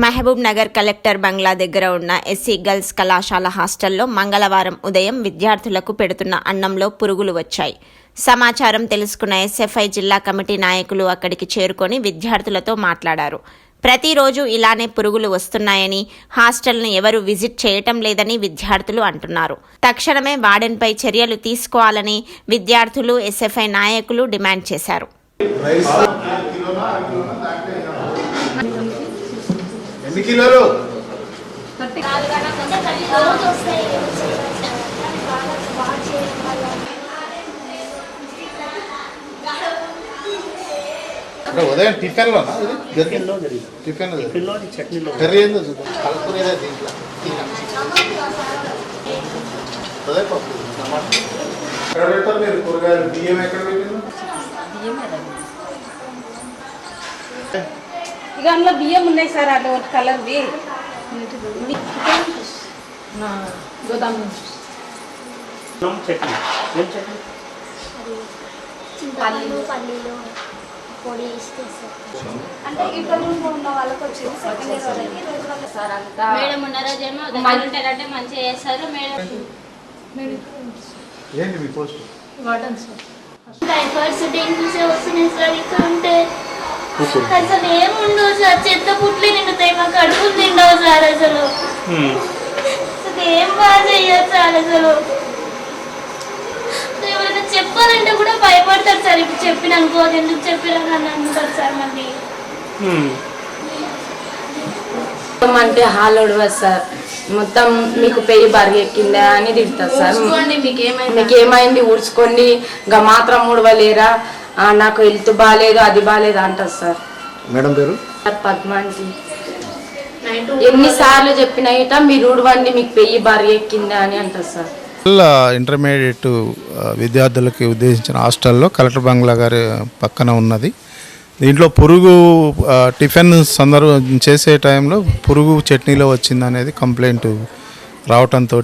Mahabub Nagar collector బంగ్లా దగ్గర ఉన్న SC girls కళాశాల హాస్టల్లో మంగళవారం ఉదయం విద్యార్థులకు పెడుతున్న అన్నంలో పురుగులు వచ్చాయి. సమాచారం తెలుసుకున్న ఎస్ఎఫ్ఐ జిల్లా కమిటీ నాయకులు అక్కడికి చేరుకొని విద్యార్థులతో మాట్లాడారు. ప్రతిరోజు ఇలానే పురుగులు వస్తున్నాయని హాస్టల్ను ఎవరు విజిట్ చేయటం లేదని విద్యార్థులు అంటున్నారు. తక్షణమే వార్డెన్పై చర్యలు తీసుకోవాలని విద్యార్థులు ఎస్ఎఫ్ఐ నాయకులు డిమాండ్ చేశారు. ఎన్ని కిలోలు? అంటే ఉదయం టిఫిన్లో టిఫిన్లో జరిగింది. టిఫిన్ టిఫిన్లో చట్నీలో కర్రీ ఏందో చూద్దాం. కలుపుకునేదే దీంట్లో. అదే పప్పు. టమాటా. ఎక్కడ పెడతారు మీరు కూరగాయలు? బియ్యం ఎక్కడ పెట్టింది ఇక అందులో బియ్యం ఉన్నాయి సార్ అటు కలర్వి గోదాం నుంచి. చట్నీ. ఏం చట్నీ? చింతపండు పల్లీలు పొడి ఇస్తే సార్. అంటే ఇక్కడ ఉన్న వాళ్ళకి వచ్చింది సెకండ్ ఇయర్ వాళ్ళకి రోజు వాళ్ళకి సార్ అంతా మేడం ఉన్న రోజేమో దగ్గర ఉంటారంటే మంచిగా చేస్తారు మేడం. ఏంటి మీ పోస్ట్? వస్తున్నాయి సార్ ఇక్కడ ఉంటే అసలు ఏముండవు సార్ చెత్త పుట్లు నిండుతాయి మాకు అడుగు తిండవు సార్ అసలు. అసలు ఏం సార్ అసలు. ఎవరైనా చెప్పాలంటే కూడా భయపడతారు సార్ ఇప్పుడు చెప్పిన అనుకో అది ఎందుకు అని అంటారు సార్ మళ్ళీ. మొత్తం అంటే హాల్ ఒడవదు సార్. మొత్తం మీకు పెయ్యి బరిగెక్కిందా అని తిడతారు సార్. మీకు ఏమైంది ఊడ్చుకోండి. ఇంకా మాత్రం ఊడవలేరా నాకు హెల్త్ బాగాలేదు అది బాగాలేదు అంటారు సార్. మేడం పేరు? సార్ పద్మాంటి ఎన్నిసార్లు చెప్పినా ఇట మీరు ఊడవండి మీకు పెయ్యి బరిగెక్కిందా అని అంటారు సార్. ఇంటర్మీడియట్ విద్యార్థులకి ఉద్దేశించిన హాస్టల్లో కలెక్టర్ బంగ్లా గారి పక్కన ఉన్నది. దీంట్లో పురుగు టిఫిన్ సందర్భం చేసే టైంలో పురుగు చట్నీలో వచ్చింది అనేది కంప్లైంట్ రావటంతో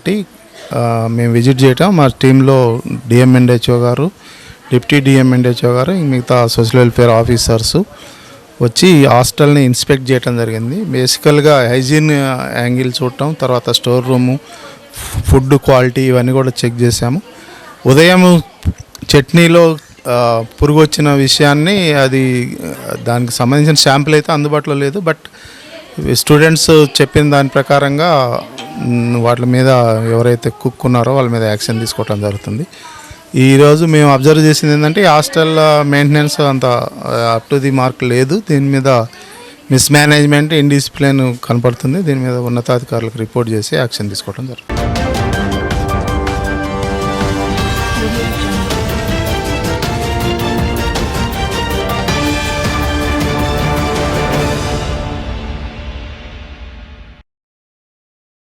మేము విజిట్ చేయటం. మా టీంలో డిఎంఎన్హెచ్ఓ గారు డిప్యూటీ డిఎంఎండిహెచ్ఓ గారు మిగతా సోషల్ వెల్ఫేర్ ఆఫీసర్స్ వచ్చి హాస్టల్ని ఇన్స్పెక్ట్ చేయడం జరిగింది. బేసికల్గా హైజీన్ యాంగిల్ చూడటం తర్వాత స్టోర్ రూము ఫుడ్ క్వాలిటీ ఇవన్నీ కూడా చెక్ చేసాము ఉదయం చట్నీలో పురుగు వచ్చిన విషయాన్ని అది దానికి సంబంధించిన శాంపుల్ అయితే అందుబాటులో లేదు. బట్ స్టూడెంట్స్ చెప్పిన దాని ప్రకారంగా వాటి మీద ఎవరైతే కుక్ ఉన్నారో వాళ్ళ మీద యాక్షన్ తీసుకోవడం జరుగుతుంది. ఈరోజు మేము అబ్జర్వ్ చేసింది ఏంటంటే హాస్టల్ మెయింటెనెన్స్ అంత అప్ టు ది మార్క్ లేదు. దీని మీద మిస్మేనేజ్మెంట్ ఇండిసిప్లిన్ కనపడుతుంది. దీని మీద ఉన్నతాధికారులకు రిపోర్ట్ చేసి యాక్షన్ తీసుకోవడం జరుగుతుంది.